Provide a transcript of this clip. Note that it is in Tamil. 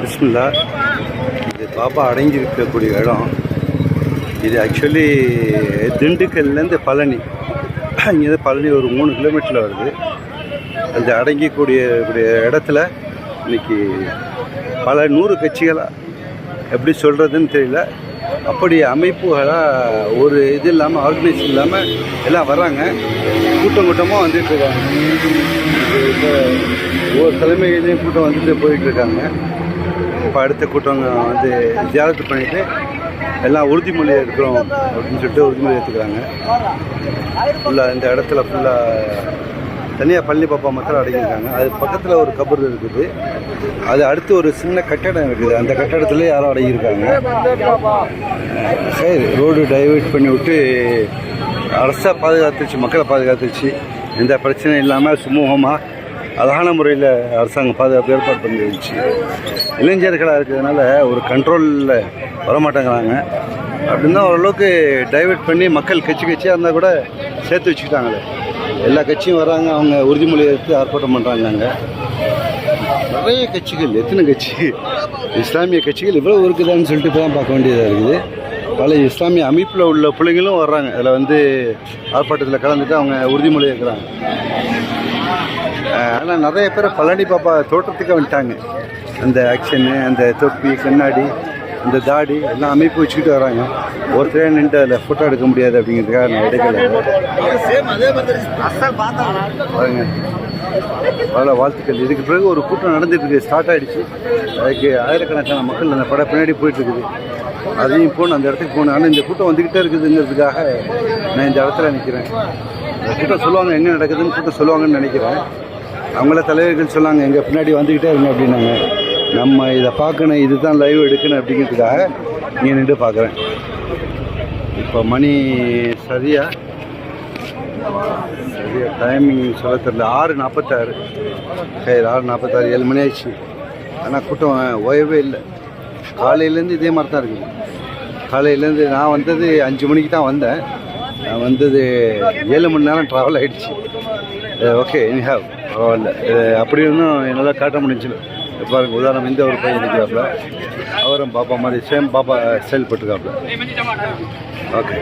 பிஸ்மில்லா. இது பாபா அடங்கி இருக்கக்கூடிய இடம். இது ஆக்சுவலி திண்டுக்கல்லேருந்து பழனி. இங்கேருந்து பழனி ஒரு மூணு கிலோமீட்டரில் வருது. அந்த அடங்கிக்கூடிய இடத்துல இன்னைக்கு பல நூறு கட்சிகளாக எப்படி சொல்கிறதுன்னு தெரியல. அப்படி அமைப்புகளாக ஒரு இது இல்லாமல் ஆர்கனைஸ் இல்லாமல் எல்லாம் வராங்க கூட்டம் கூட்டமாக வந்துட்டு இருக்காங்க. ஒவ்வொரு தலைமையிலையும் கூட்டம் வந்துட்டு போயிட்டு இருக்காங்க. இப்போ அடுத்த கூட்டம் வந்து ஜியாரத்து பண்ணிட்டு எல்லாம் உறுதிமொழி எடுக்கிறோம் அப்படின்னு சொல்லிட்டு உறுதிமொழி எடுத்துக்கிறாங்க. ஃபுல்லாக இந்த இடத்துல ஃபுல்லாக தனியாக பள்ளி பாப்பா மக்கள் அடங்கியிருக்காங்க அது பக்கத்தில் ஒரு கபர் இருக்குது. அது அடுத்து ஒரு சின்ன கட்டடம் இருக்குது. அந்த கட்டடத்துல யாரும் அடங்கியிருக்காங்க சரி ரோடு டைவர்ட் பண்ணி விட்டு அரசாக பாதுகாத்துச்சு மக்களை பாதுகாத்துச்சு. எந்த பிரச்சனையும் இல்லாமல் சுமூகமாக அழகான முறையில் அரசாங்கம் பாதுகாப்பு ஏற்பாடு பண்ணிருந்துச்சு இளைஞர்களாக இருக்கிறதுனால ஒரு கண்ட்ரோலில் வரமாட்டேங்கிறாங்க. அப்படின்னா ஓரளவுக்கு டைவெர்ட் பண்ணி மக்கள் கட்சி கட்சியாக இருந்தால் கூட சேர்த்து வச்சுக்கிட்டாங்களே. எல்லா கட்சியும் வராங்க அவங்க உறுதிமொழி எடுத்து ஆர்ப்பாட்டம் பண்ணுறாங்க அங்கே. நிறைய கட்சிகள் எத்தனை கட்சி? இஸ்லாமிய கட்சிகள் இவ்வளோ இருக்குதான்னு சொல்லிட்டு இப்போ தான் பார்க்க வேண்டியதாக இருக்குது. பல இஸ்லாமிய அமைப்பில் உள்ள பிள்ளைங்களும் வர்றாங்க. அதில் வந்து ஆர்ப்பாட்டத்தில் கலந்துட்டு அவங்க உறுதிமொழி இருக்கிறாங்க ஆனால் நிறைய பேர் பழனி பாப்பா தோட்டத்துக்கு வந்துட்டாங்க. அந்த ஆக்ஷனு அந்த தொப்பி கண்ணாடி. இந்த தாடி எல்லாம் அமைப்பு வச்சுக்கிட்டு வராங்க. ஒருத்தரே நின்று அதில் ஃபோட்டோ எடுக்க முடியாது அப்படிங்கிறதுக்காக நான் எடுக்கல. பாருங்க. பல வாழ்த்துக்கள். இதுக்கு பிறகு ஒரு கூட்டம் நடந்துட்டு இருக்கு ஸ்டார்ட் ஆயிடுச்சு. அதுக்கு ஆயிரக்கணக்கான மக்கள் அந்த படம் பின்னாடி போயிட்டு இருக்குது அதையும் போகணும் அந்த இடத்துக்கு போகணும் ஆனால் இந்த கூட்டம் வந்துக்கிட்டே இருக்குதுங்கிறதுக்காக நான் இந்த இடத்துல நிற்கிறேன் இந்த கூட்டம் சொல்லுவாங்க என்ன நடக்குதுன்னு? கூட்டம் சொல்லுவாங்கன்னு நினைக்கிறேன். அவங்கள தலைவர்கள் சொன்னாங்க எங்கள் பின்னாடி வந்துக்கிட்டே இருங்க அப்படின்னாங்க. நம்ம இதை பார்க்கணும் இதுதான் லைவ் எடுக்கணும் அப்படிங்கிறதுக்காக இங்கே நின்று பார்க்குறேன். இப்போ மணி சரியா? சரியா டைமிங் சொல்ல தெரியல. ஆறு நாற்பத்தாறு. சரி ஆறு நாற்பத்தாறு ஏழு மணி ஆயிடுச்சு. ஆனால் கூட்டம் ஓயவே இல்லை. காலையிலேருந்து இதே மாதிரி தான் இருக்குது காலையிலேருந்து நான் வந்தது அஞ்சு மணிக்கு தான் வந்தேன். நான் வந்தது ஏழு மணி நேரம் ட்ராவல் ஆகிடுச்சு ஓகே ஹேவ் பரவாயில்ல. அப்படி இருந்தும் என்னால் காட்ட முடிஞ்சு பாருங்க உதாரணம் இந்த ஒரு பையன் இருக்கிறாப்புல அவரும் பாப்பா மாதிரி சேம் பாப்பா செயல்பட்டுருக்காப்புல ஓகே